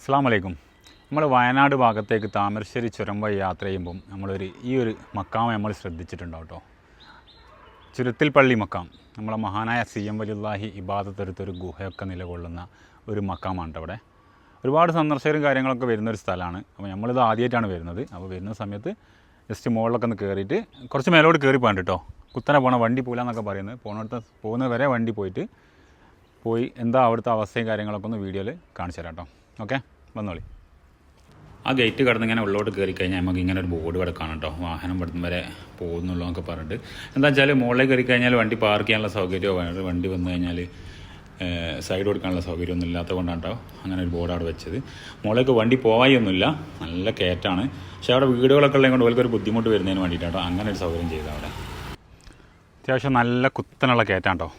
അസ്സാം വലൈക്കും നമ്മൾ വയനാട് ഭാഗത്തേക്ക് താമരശ്ശേരി ചുരം വഴി യാത്ര ചെയ്യുമ്പം നമ്മളൊരു ഈ ഒരു മക്കാം നമ്മൾ ശ്രദ്ധിച്ചിട്ടുണ്ടാവും കേട്ടോ ചുരത്തിൽ പള്ളി മക്കാം നമ്മളെ മഹാനായ സി എം വലിയുല്ലാഹി ഇബാദത്തെടുത്തൊരു ഗുഹയൊക്കെ നിലകൊള്ളുന്ന ഒരു മക്കാമാണ് അവിടെ ഒരുപാട് സന്ദർശകരും കാര്യങ്ങളൊക്കെ വരുന്ന ഒരു സ്ഥലമാണ്. അപ്പോൾ നമ്മളിത് ആദ്യമായിട്ടാണ് വരുന്നത്. അപ്പോൾ വരുന്ന സമയത്ത് ജസ്റ്റ് മുകളിലൊക്കെ ഒന്ന് കയറിയിട്ട് കുറച്ച് മേലോട്ട് കയറി പോകാൻ കേട്ടോ കുത്തനെ പോണ വണ്ടി പോലാന്നൊക്കെ പറയുന്നത്. പോകുന്നിടത്ത് പോകുന്നത് വരെ വണ്ടി പോയിട്ട് പോയി എന്താ അവിടുത്തെ അവസ്ഥയും കാര്യങ്ങളൊക്കെ ഒന്ന് വീഡിയോയിൽ കാണിച്ചു തരാം കേട്ടോ ഓക്കെ? വന്നോളി. ആ ഗേറ്റ് കടന്ന് ഇങ്ങനെ ഉള്ളോട്ട് കയറി കഴിഞ്ഞാൽ നമുക്ക് ഇങ്ങനെ ഒരു ബോർഡ് കിടക്കാൻ കേട്ടോ വാഹനം ഇവിടുന്ന് വരെ പോകുന്നുള്ളൂ എന്നൊക്കെ പറഞ്ഞിട്ട്. എന്താ വെച്ചാൽ മുകളിലേക്ക് കയറി കഴിഞ്ഞാൽ വണ്ടി പാർക്ക് ചെയ്യാനുള്ള സൗകര്യമോ വേണം വണ്ടി വന്നു കഴിഞ്ഞാൽ സൈഡ് കൊടുക്കാനുള്ള സൗകര്യമൊന്നും ഇല്ലാത്ത കൊണ്ടാണ് കേട്ടോ അങ്ങനെ ഒരു ബോർഡ് അവിടെ വെച്ചത്. മുകളിലേക്ക് വണ്ടി പോവായി ഒന്നുമില്ല നല്ല കയറ്റാണ്. പക്ഷേ അവിടെ വീടുകളൊക്കെ ഉള്ളത് കൊണ്ട് ഒരു ബുദ്ധിമുട്ട് വരുന്നതിന് വേണ്ടിയിട്ടാണ് അങ്ങനെ ഒരു സൗകര്യം ചെയ്തത് അവിടെ. അത്യാവശ്യം നല്ല കുത്തനുള്ള കയറ്റാണ് കേട്ടോ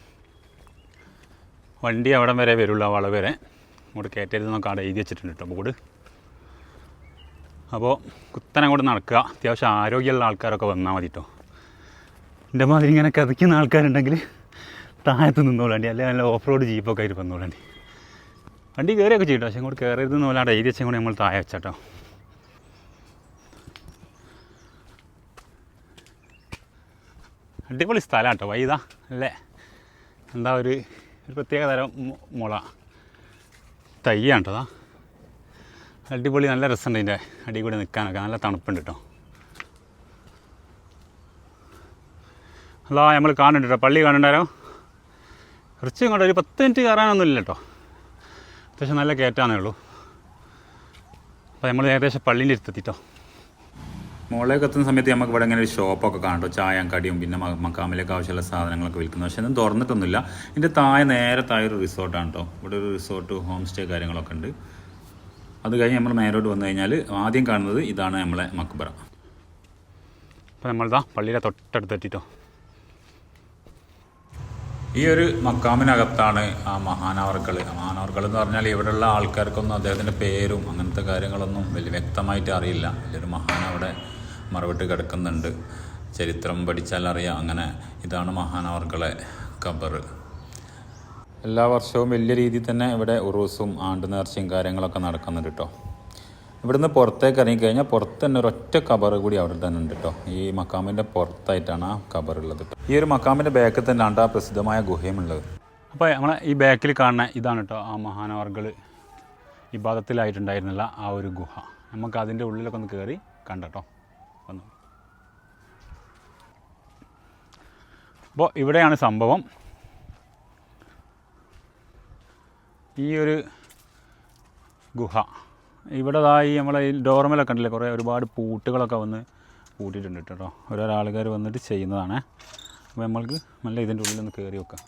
വണ്ടി അവിടം വരെ വരുള്ളൂ വളവ് വരെ. അങ്ങോട്ട് കയറ്റരുതെന്നൊക്കെ അവിടെ എഴുതി വെച്ചിട്ടുണ്ട് കേട്ടോ ബോർഡ്. അപ്പോൾ കുത്തനെ അങ്ങോട്ട് നടക്കുക. അത്യാവശ്യം ആരോഗ്യമുള്ള ആൾക്കാരൊക്കെ വന്നാൽ മതി കേട്ടോ. എന്റെ മാതിരി ഇങ്ങനെ കഥയ്ക്കുന്ന ആൾക്കാരുണ്ടെങ്കിൽ താഴത്ത് നിന്നോളാണ്ടി അല്ലെങ്കിൽ നല്ല ഓഫ് റോഡ് ജീപ്പൊക്കെ ആയിട്ട് വന്നോളാണ്ടി വണ്ടി കയറിയൊക്കെ ചെയ്യും പക്ഷേ ഇങ്ങോട്ട് കയറരുത് എന്ന് പോലെ അവിടെ എഴുതി വെച്ചും കൂടെ നമ്മൾ താഴെ വെച്ചാട്ടോ അടിപൊളി സ്ഥലമാണ് കേട്ടോ വൈദാ അല്ലേ? എന്താ ഒരു ഒരു പ്രത്യേക തരം മുള. തയ്യാണ് കേട്ടോ അടിപൊളി നല്ല രസമുണ്ട് ഇതിന്റെ അടി കൂടി നിൽക്കാനൊക്കെ നല്ല തണുപ്പുണ്ട് കേട്ടോ അല്ല നമ്മൾ കാണുന്നുണ്ട് കേട്ടോ പള്ളി കാണുന്നുണ്ടാരോ? കുറച്ച് ഇങ്ങോട്ട് ഒരു പത്ത് മിനിറ്റ് കയറാനൊന്നും ഇല്ല കേട്ടോ അത്യാവശ്യം നല്ല കയറ്റാന്നേ ഉള്ളൂ. അപ്പോൾ നമ്മൾ ഏകദേശം പള്ളീന്റെ അടുത്തെത്തിട്ടോ മുകളിലേക്ക് എത്തുന്ന സമയത്ത് നമുക്ക് ഇവിടെ ഇങ്ങനെ ഒരു ഷോപ്പൊക്കെ കാണട്ടോ ചായയും കടിയും പിന്നെ മക്കാമിലേക്ക് ആവശ്യമുള്ള സാധനങ്ങളൊക്കെ വിൽക്കുന്നു. പക്ഷേ ഒന്നും തുറന്നിട്ടൊന്നുമില്ല. ഇതിന്റെ താഴെ നേരെ താഴെ ഒരു റിസോർട്ടാണ് കേട്ടോ ഇവിടെ ഒരു റിസോർട്ട് ഹോം സ്റ്റേ കാര്യങ്ങളൊക്കെ ഉണ്ട്. അത് കഴിഞ്ഞ് നമ്മൾ നേരോട്ട് വന്നു കഴിഞ്ഞാൽ ആദ്യം കാണുന്നത് ഇതാണ് നമ്മളെ മക്ബറ അപ്പോൾ നമ്മളിതാ പള്ളിയുടെ തൊട്ടടുത്ത് എത്തിട്ടോ. ഈ ഒരു മക്കാമിനകത്താണ് ആ മഹാനവർക്കൾ മഹാനവർക്കൾ എന്ന് പറഞ്ഞാൽ ഇവിടെയുള്ള ആൾക്കാർക്കൊന്നും അദ്ദേഹത്തിന്റെ പേരും അങ്ങനത്തെ കാര്യങ്ങളൊന്നും വലിയ വ്യക്തമായിട്ട് അറിയില്ല. വലിയൊരു മഹാൻ അവിടെ മറവിട്ട് കിടക്കുന്നുണ്ട്. ചരിത്രം പഠിച്ചാൽ അറിയാം. അങ്ങനെ ഇതാണ് മഹാനവർകളെ ഖബർ. എല്ലാ വർഷവും വലിയ രീതിയിൽ തന്നെ ഇവിടെ ഉറൂസും ആണ്ട് നേർച്ചയും കാര്യങ്ങളൊക്കെ നടക്കുന്നുണ്ട് കേട്ടോ ഇവിടുന്ന് പുറത്തേക്ക് ഇറങ്ങിക്കഴിഞ്ഞാൽ പുറത്ത് തന്നെ ഒരൊറ്റ കബർ കൂടി അവിടെ തന്നെ ഉണ്ട് കേട്ടോ ഈ മക്കാമിന്റെ പുറത്തായിട്ടാണ് ആ കബർ ഉള്ളത് ഈ ഒരു മക്കാമിന്റെ ബാക്കിൽ തന്നെയാണ് ആ പ്രസിദ്ധമായ ഗുഹയുമുള്ളത് അപ്പോൾ നമ്മളെ ഈ ബാക്കിൽ കാണുന്ന ഇതാണ് കേട്ടോ ആ മഹാനവർകൾ ഇബാദത്തിലായിട്ടുണ്ടായിരുന്നില്ല ആ ഒരു ഗുഹ. നമുക്ക് അതിന്റെ ഉള്ളിലൊക്കെ ഒന്ന് കയറി കണ്ടട്ടോ വന്നു അപ്പോൾ ഇവിടെയാണ് സംഭവം. ഈ ഒരു ഗുഹ. ഇവിടെ നമ്മൾ നമ്മളെ ഈ ഡോർമലൊക്കെ ഉണ്ടല്ലേ കുറേ ഒരുപാട് പൂട്ടുകളൊക്കെ വന്ന് പൂട്ടിയിട്ടുണ്ട് കേട്ടോ. ഓരോരോ ആൾക്കാർ വന്നിട്ട് ചെയ്യുന്നതാണ്. അപ്പോൾ നമ്മൾക്ക് നല്ല ഇതിന്റെ ഉള്ളിൽ ഒന്ന് കയറി വെക്കാം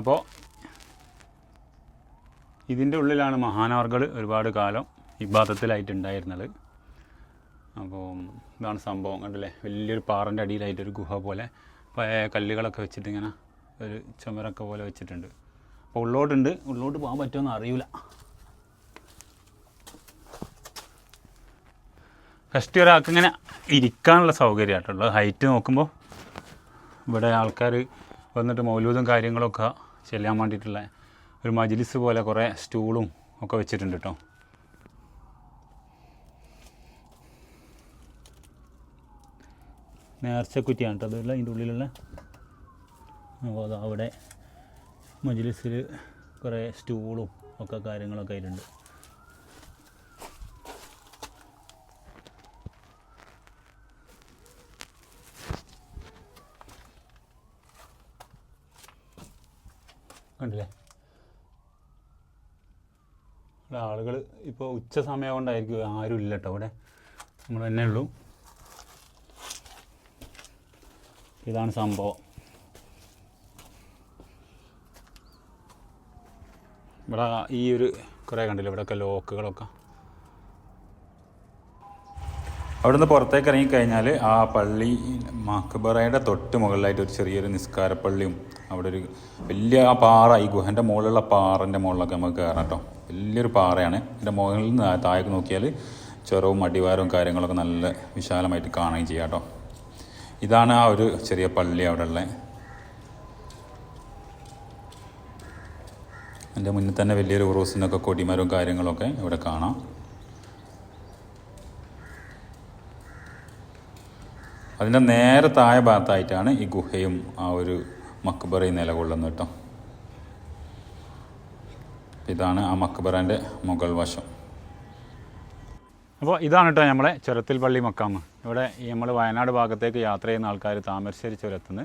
അപ്പോൾ ഇതിന്റെ ഉള്ളിലാണ് മഹാനവർകൾ ഒരുപാട് കാലം ഇബാദത്തിലായിട്ടുണ്ടായിരുന്നത് അപ്പോൾ ഇതാണ് സംഭവം കണ്ടല്ലേ? വലിയൊരു പാറന്റെ അടിയിലായിട്ടൊരു ഗുഹ പോലെ പഴയ കല്ലുകളൊക്കെ വെച്ചിട്ട് ഇങ്ങനെ ഒരു ചുമരൊക്കെ പോലെ വെച്ചിട്ടുണ്ട്. അപ്പോൾ ഉള്ളോട്ടുണ്ട്. ഉള്ളോട്ട് പോകാൻ പറ്റുമെന്ന് അറിയില്ല ഫസ്റ്റ് ഒരാൾക്ക് ഇങ്ങനെ ഇരിക്കാനുള്ള സൗകര്യമായിട്ടുള്ളത്. ഹൈറ്റ് നോക്കുമ്പോൾ ഇവിടെ ആൾക്കാർ വന്നിട്ട് മൗലൂദും കാര്യങ്ങളൊക്കെ ചെല്ലാൻ വേണ്ടിയിട്ടുള്ള ഒരു മജിലിസ് പോലെ കുറേ സ്റ്റൂളും ഒക്കെ വെച്ചിട്ടുണ്ട് കേട്ടോ നേർച്ചക്കുറ്റിയാണ് കേട്ടോ അതല്ല അതിന്റെ ഉള്ളിലുള്ള. അപ്പോൾ അത് അവിടെ മജിലിസിൽ കുറേ സ്റ്റൂളും ഒക്കെ കാര്യങ്ങളൊക്കെ ആയിട്ടുണ്ട്. കണ്ടില്ലേ? ഇവിടെ ആളുകൾ ഇപ്പോൾ ഉച്ച സമയം കൊണ്ടായിരിക്കും ആരും ഇല്ല കേട്ടോ ഇവിടെ. നമ്മൾ തന്നെ ഉള്ളൂ. ഇതാണ് സംഭവം. ഇവിടെ ഈ ഒരു കുറേ കണ്ടില്ല? ഇവിടെയൊക്കെ ലോക്കുകളൊക്കെ. അവിടുന്ന് പുറത്തേക്ക് ഇറങ്ങിക്കഴിഞ്ഞാൽ ആ പള്ളി മക്ബറയുടെ തൊട്ട് മുകളിലായിട്ട് ഒരു ചെറിയൊരു നിസ്കാരപ്പള്ളിയും അവിടെ ഒരു വലിയ ആ പാറ ഈ ഗുഹന്റെ മുകളിലുള്ള പാറന്റെ മുകളിലൊക്കെ നമുക്ക് കയറാം കേട്ടോ. വലിയൊരു പാറയാണ്. ഇതിന്റെ മുകളിൽ നിന്ന് താഴേക്ക് നോക്കിയാൽ ചെറവും അടിവാരവും കാര്യങ്ങളൊക്കെ നല്ല വിശാലമായിട്ട് കാണുകയും ചെയ്യാം കേട്ടോ. ഇതാണ് ആ ഒരു ചെറിയ പള്ളി അവിടെ ഉള്ളത് എന്റെ മുന്നിൽ തന്നെ വലിയൊരു ഉറൂസിനൊക്കെ കൊടിമരവും കാര്യങ്ങളൊക്കെ ഇവിടെ കാണാം. അതിന്റെ നേരെ താഴെ ഭാഗത്തായിട്ടാണ് ഈ ഗുഹയും ആ ഒരു മക്ബറയും നിലകൊള്ളുന്നത് കേട്ടോ. ഇതാണ് ആ മക്ബറന്റെ മുകൾ വശം. അപ്പോൾ ഇതാണ് കേട്ടോ നമ്മളെ ചുരത്തിൽ പള്ളി മക്കാമ് ഇവിടെ നമ്മൾ വയനാട് ഭാഗത്തേക്ക് യാത്ര ചെയ്യുന്ന ആൾക്കാർ താമരശ്ശേരി ചുരത്തുനിന്ന്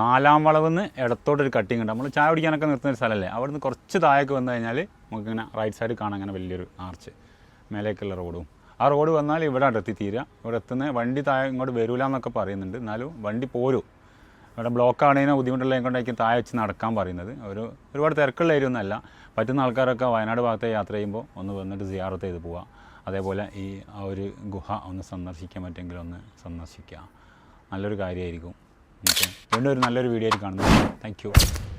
നാലാം വളവിന്ന് ഇടത്തോട്ടൊരു കട്ടിങ് ഉണ്ട്. നമ്മൾ ചായ കുടിക്കാനൊക്കെ നിർത്തുന്ന ഒരു സ്ഥലമല്ലേ അവിടുന്ന് കുറച്ച് താഴേക്ക് വന്നു കഴിഞ്ഞാൽ നമുക്കിങ്ങനെ റൈറ്റ് സൈഡ് കാണാൻ അങ്ങനെ വലിയൊരു ആർച്ച് മേലേക്കുള്ള റോഡും ആ റോഡ് വന്നാൽ ഇവിടെ എത്തി തീരുക. ഇവിടെ എത്തുന്ന വണ്ടി താഴെ ഇങ്ങോട്ട് വരൂല എന്നൊക്കെ പറയുന്നുണ്ട്. എന്നാലും വണ്ടി പോരും. ഇവിടെ ബ്ലോക്ക് ആണെങ്കിൽ ബുദ്ധിമുട്ടുള്ള കൊണ്ടായിരിക്കും താഴെ വെച്ച് നടക്കാൻ പറയുന്നത്. ഒരു ഒരുപാട് തിരക്കുള്ള ഏരിയ ഒന്നല്ല പറ്റുന്ന ആൾക്കാരൊക്കെ വയനാട് ഭാഗത്തെ യാത്ര ചെയ്യുമ്പോൾ ഒന്ന് വന്നിട്ട് സിയാറത്ത് ചെയ്ത് പോവുക. അതേപോലെ ഈ ആ ഒരു ഗുഹ ഒന്ന് സന്ദർശിക്കാൻ പറ്റുമെങ്കിൽ ഒന്ന് സന്ദർശിക്കുക. നല്ലൊരു കാര്യമായിരിക്കും. വീണ്ടും ഒരു നല്ലൊരു വീഡിയോ ആയിട്ട് കാണുന്നത് താങ്ക്